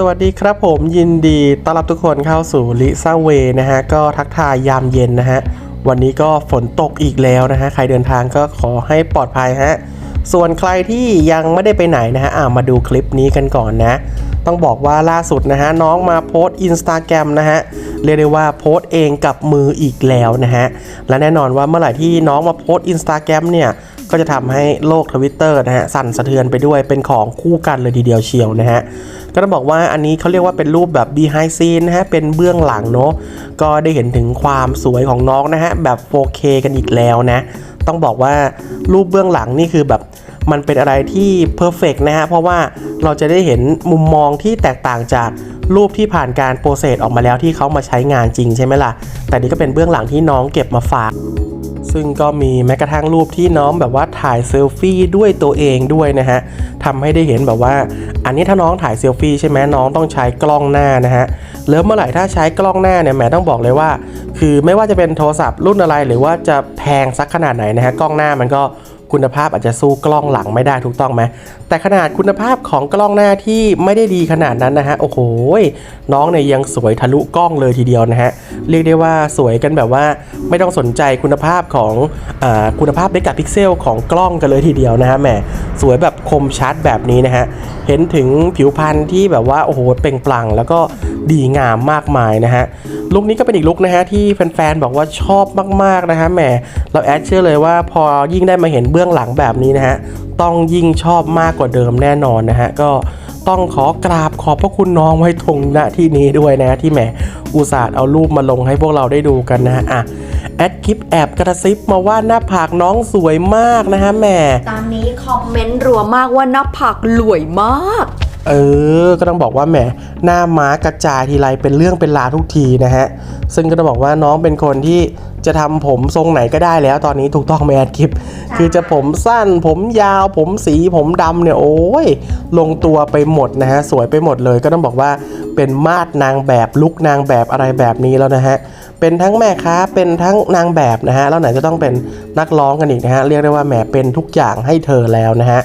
สวัสดีครับผมยินดีต้อนรับทุกคนเข้าสู่ลิซ่าเวนะฮะ ก็ทักทายยามเย็นนะฮะ วันนี้ก็ฝนตกอีกแล้วนะฮะ ใครเดินทางก็ขอให้ปลอดภัยฮะ ส่วนใครที่ยังไม่ได้ไปไหนนะฮะอ่ามาดูคลิปนี้กันก่อนนะ ต้องบอกว่าล่าสุดนะฮะ น้องมาโพสต์อินสตาแกรมนะฮะ เรียกได้ว่าโพสต์เองกับมืออีกแล้วนะฮะ และแน่นอนว่าเมื่อไหร่ที่น้องมาโพสต์อินสตาแกรมเนี่ย ก็จะทำให้โลกทวิตเตอร์นะฮะสั่นสะเทือนไปด้วยเป็นของคู่กันเลยทีเดียวเชียวนะฮะก็ต้องบอกว่าอันนี้เขาเรียกว่าเป็นรูปแบบ behind scene นะฮะเป็นเบื้องหลังเนาะก็ได้เห็นถึงความสวยของน้องนะฮะแบบ 4K กันอีกแล้วนะต้องบอกว่ารูปเบื้องหลังนี่คือแบบมันเป็นอะไรที่เพอร์เฟกนะฮะ เพราะว่าเราจะได้เห็นมุมมองที่แตกต่างจากรูปที่ผ่านการโปรเซสออกมาแล้วที่เขามาใช้งานจริงใช่ไหมล่ะ แต่นี่ก็เป็นเบื้องหลังที่น้องเก็บมาฝาก ซึ่งก็มีแม้กระทั่งรูปที่น้องแบบว่าถ่ายเซลฟี่ด้วยตัวเองด้วยนะฮะทำให้ได้เห็นแบบว่า อันนี้ถ้าน้องถ่ายเซลฟี่ใช่ไหมน้องต้องใช้กล้องหน้านะฮะแล้วเมื่อไหร่ถ้าใช้กล้องหน้าเนี่ยแหมต้องบอกเลยว่า คือไม่ว่าจะเป็นโทรศัพท์รุ่นอะไรหรือว่าจะแพงสักขนาดไหนนะฮะกล้องหน้ามันก็ คุณภาพอาจจะสู้กล้องหลังไม่ได้ถูกต้องไหมแต่ขนาดคุณภาพของกล้องหน้าที่ไม่ได้ดีขนาดนั้นนะฮะโอ้โหน้องเนี่ยยังสวยทะลุกล้องเลยทีเดียวนะฮะเรียกได้ว่าสวยกันแบบว่าไม่ต้องสนใจคุณภาพของอาคุณภาพเมกะพิกเซลของกล้องกันเลยทีเดียวนะฮะแหมสวยแบบคมชัดแบบนี้นะฮะเห็นถึงผิวพรรณที่แบบว่าโอ้โหเปล่งปลั่งแล้วก็ดีงามมากมายนะฮะลุคนี้ก็เป็นอีกลุคนะฮะที่แฟนๆบอกว่าชอบมากๆนะฮะแหมเราแอดเชื่อเลยว่าพอยิ่งได้มาเห็นเบื้องหลังแบบนี้นะฮะต้องยิ่งชอบมากกว่าเดิมแน่นอนนะฮะก็ต้องขอกราบขอบพระคุณน้องไว้ตรงณที่นี้ด้วยนะที่แหมอุตส่าห์เอารูปมาลงให้พวกเราได้ดูกันนะฮะอะแอดคลิปแอบกระซิบมาว่าหน้าผากน้องสวยมากนะฮะแหมตอนนี้คอมเมนต์รัวมากว่าหน้าผากรวยมากเออ ก็ต้องบอกว่าแหมหน้าม้ากระจายทีไรเป็นเรื่องเป็นราวทุกทีนะฮะ ซึ่งก็ต้องบอกว่าน้องเป็นคนที่ จะทำผมทรงไหนก็ได้แล้วตอนนี้ถูกต้องไหมแอดคลิป คือจะผมสั้นผมยาวผมสีผมดำเนี่ยโอ้ยลงตัวไปหมดนะฮะสวยไปหมดเลยก็ต้องบอกว่าเป็นมาดนางแบบลุกนางแบบอะไรแบบนี้แล้วนะฮะเป็นทั้งแม่ค้าเป็นทั้งนางแบบนะฮะแล้วไหนจะต้องเป็นนักร้องกันอีกนะฮะเรียกได้ว่าแหมเป็นทุกอย่างให้เธอแล้วนะฮะ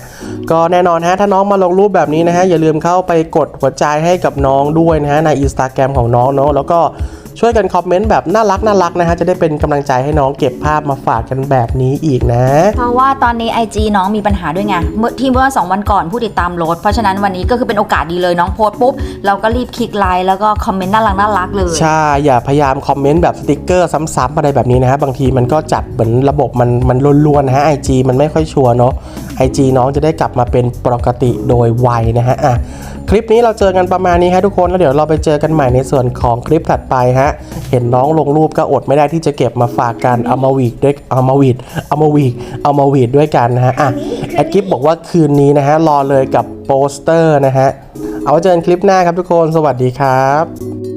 ก็แน่นอนฮะถ้าน้องมาลงรูปแบบนี้นะฮะอย่าลืมเข้าไปกดหัวใจให้กับน้องด้วยนะฮะในอินสตาแกรมของน้องเนาะแล้วก็ ช่วยกันคอมเมนต์แบบน่ารักน่ารักนะฮะจะได้เป็นกำลังใจให้น้องเก็บภาพมาฝากกันแบบนี้อีกนะ เพราะว่าตอนนี้ IG น้องมีปัญหาด้วยไงเมื่อที่เมื่อสองวันก่อนผู้ติดตามลดเพราะฉะนั้นวันนี้ก็คือเป็นโอกาสดีเลยน้องโพสต์ปุ๊บเราก็รีบคลิกไลค์แล้วก็คอมเมนต์น่ารักน่ารักเลยใช่อย่าพยายามคอมเมนต์แบบสติกเกอร์ซ้ำๆอะไรแบบนี้นะฮะบางทีมันก็จัดเหมือนระบบมันมันล้วนๆนะฮะ IG มันไม่ค่อยชัวร์เนาะ IG น้องจะได้กลับมาเป็นปกติโดยไวนะฮะอะค ลิปนี้เราเจอกันประมาณนี้ฮะทุกคนแล้วเดี๋ยวเราไปเจอกันใหม่ในส่วนของคลิปถัดไปฮะเห็นน้องลงรูปก็อดไม่ได้ที่จะเก็บมาฝากกันเอามาวีดด้วยเอามาวีดเอามาวีดเอามาวีดด้วยกันนะฮะอะแอดกิฟบอกว่าคืนนี้นะฮะรอเลยกับโปสเตอร์นะฮะเอาไว้เจอกันคลิปหน้าครับทุกคนสวัสดีครับ